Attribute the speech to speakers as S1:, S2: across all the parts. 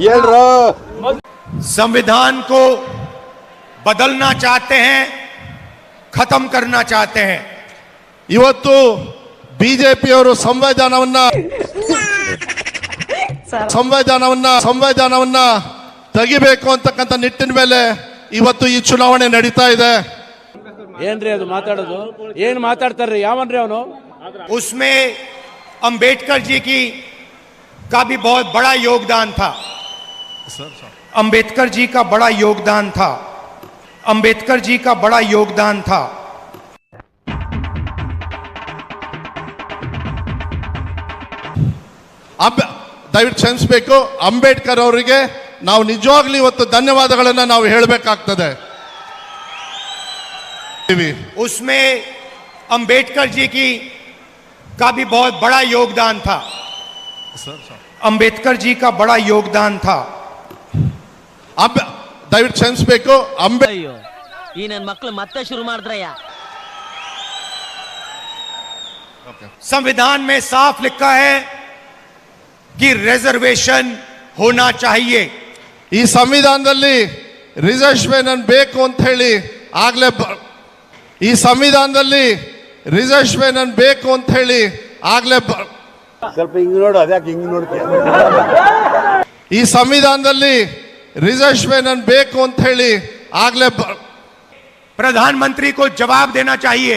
S1: ಹೇಳ್ರು
S2: संविधान को बदलना चाहते हैं खत्म करना चाहते हैं
S3: ಇವತ್ತು ಬಿಜೆಪಿಯವರು ಸಂವಿಧಾನವನ್ನ ಸಂವಿಧಾನವನ್ನ ಸಂವಿಧಾನವನ್ನ ತೆಗಿಬೇಕು ಅಂತಕ್ಕಂಥ ನಿಟ್ಟಿನ ಮೇಲೆ ಇವತ್ತು ಈ ಚುನಾವಣೆ ನಡೀತಾ ಇದೆ
S4: ಏನ್ರಿ ಅದು ಮಾತಾಡೋದು ಏನ್ ಮಾತಾಡ್ತಾರ್ರಿ ಯಾವನ್ರಿ ಅವನು
S2: उसमें अंबेडकर जी की का भी बहुत बड़ा योगदान था अंबेडकर जी का बड़ा योगदान था अंबेडकर जी का बड़ा योगदान था
S3: ಅಂಬ ದಯವಿಟ್ಟು ಕ್ಷಮಿಸಬೇಕು ಅಂಬೇಡ್ಕರ್ ಅವರಿಗೆ ನಾವು ನಿಜವಾಗ್ಲೂ ಇವತ್ತು ಧನ್ಯವಾದಗಳನ್ನ ನಾವು ಹೇಳಬೇಕಾಗ್ತದೆ
S2: उसमें अंबेडकर जी की का भी बहुत बड़ा योगदान था अंबेडकर जी का बड़ा योगदान था
S3: ಅಂಬ ದಯವಿಟ್ಟು ಕ್ಷಮಿಸಬೇಕು ಅಂಬೆ
S5: ಅಯ್ಯೋ ಈ ನನ್ ಮಕ್ಳು ಮತ್ತೆ ಶುರು ಮಾಡಿದ್ರಯ್ಯ
S2: संविधान में साफ लिखा है कि रिजर्वेशन होना चाहिए
S3: ಈ ಸಂವಿಧಾನದಲ್ಲಿ ರಿಸರ್ವೇಷನ್ ಬೇಕು ಅಂತ ಹೇಳಿ ಆಗ್ಲೇ ಬ- ಈ ಸಂವಿಧಾನದಲ್ಲಿ ರಿಸರ್ವೇಷನ್ ಬೇಕು ಅಂತ ಹೇಳಿ ಆಗ್ಲೇ ಬ-
S1: ಸ್ವಲ್ಪ ಹಿಂಗ್ ನೋಡು ಅದ್ಯಾಕೆ ಹಿಂಗ್ ನೋಡ್ತೀಯ
S3: ಈ ಸಂವಿಧಾನದಲ್ಲಿ ರಿಸರ್ವೇಷನ್ ಬೇಕು ಅಂತ ಹೇಳಿ ಆಗ್ಲೇ ಬ-
S2: प्रधानमंत्री को जवाब देना चाहिए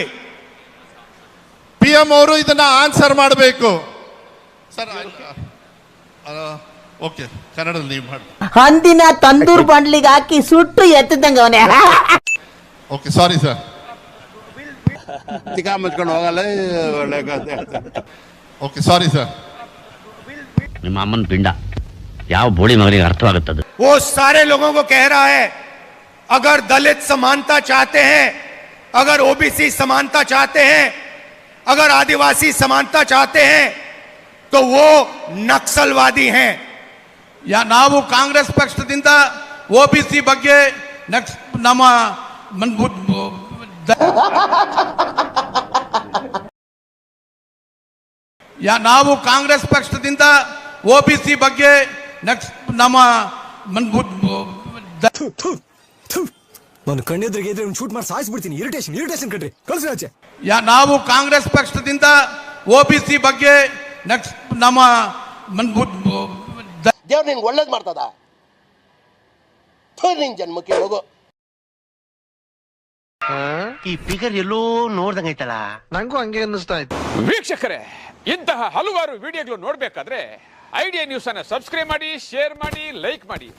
S3: ಪಿ ಎಂ ಅವರು ಇದನ್ನ ಆನ್ಸರ್ ಮಾಡಬೇಕು ಸರ್ ಓಕೆ ಕನ್ನಡದಲ್ಲಿ ನೀವು ಮಾಡಿ
S6: ಹಂದಿನ ತಂದೂರ್ ಬಂಡ್ಲಿಗೆ ಹಾಕಿ ಸುಟ್ಟು ಎತ್ತದಂಗ ಅವನೇ
S3: ಓಕೆ ಸಾರಿ ಸರ್
S1: ತಿಕ್ಕ ಮುಚ್ಕೊಂಡು ಹೋಗಲ್ಲ ಒಳ್ಳೆ ಕಥೆ ಹೇಳ್ತಾರೆ.
S3: ಓಕೆ ಸಾರಿ ಸರ್
S7: ನಿಮ್ಮ ಅಮ್ಮನ ಪಿಂಡ ಯಾವ ಬೋಳಿ ಮಗನಿಗೆ ಅರ್ಥವಾಗುತ್ತದೆ
S2: वो सारे लोगों को कह रहा है अगर दलित समानता चाहते हैं अगर ओबीसी समानता चाहते हैं अगर आदिवासी समानता चाहते हैं तो वो नक्सलवादी हैं
S8: ಯಾ ನಾವು ಕಾಂಗ್ರೆಸ್ ಪಕ್ಷದಿಂದ ಒ ಬಿ ಸಿ ಬಗ್ಗೆ ನೆಕ್ಸ್ಟ್ ನಮ್ಮ ಮನ್- ಬು- ಬು- ದ- ಯಾ ನಾವು ಕಾಂಗ್ರೆಸ್ ಪಕ್ಷದಿಂದ ಒ ಬಿ ಸಿ ಬಗ್ಗೆ ನೆಕ್ಸ್ಟ್ ನಮ್ಮ
S9: ನಾನು ಕಣ್ಣೆದ್ರಿಗೆ ಇದ್ರೆ ಶೂಟ್ ಮಾಡಿ ಸಾಯಿಸ್ಬಿಡ್ತೀನಿ ಇರಿಟೇಷನ್ ಇರಿಟೇಷನ್ ಕಣ್ರಿ. ಕಳ್ಸಿ ಆಚೆ.
S8: ಯಾ ನಾವು ಕಾಂಗ್ರೆಸ್ ಪಕ್ಷದಿಂದ ಒ ಬಿ ಸಿ ಬಗ್ಗೆ ನೆಕ್ಸ್ಟ್ ನಮ್ಮ ಮನ್- ಬು- ಬು- ದ-
S10: ದೇವ್ರು ನಿನ್ಗೆ ಒಳ್ಳೇದು ಮಾಡ್ತದ? ನಿನ್ ಜನ್ಮಕ್ಕೆ ಹೋಗು.
S7: ಈ ಫಿಗರ್ ಎಲ್ಲೋ ನೋಡ್ದಂಗೈತಲ್ಲ
S11: ವೀಕ್ಷಕರೇ ಇಂತಹ ಹಲವಾರು ವಿಡಿಯೋಗಳು ನೋಡಬೇಕಾದ್ರೆ ಐಡಿಯಾ ನ್ಯೂಸ್ ಅನ್ನು ಸಬ್ಸ್ಕ್ರೈಬ್ ಮಾಡಿ ಶೇರ್ ಮಾಡಿ ಲೈಕ್ ಮಾಡಿ.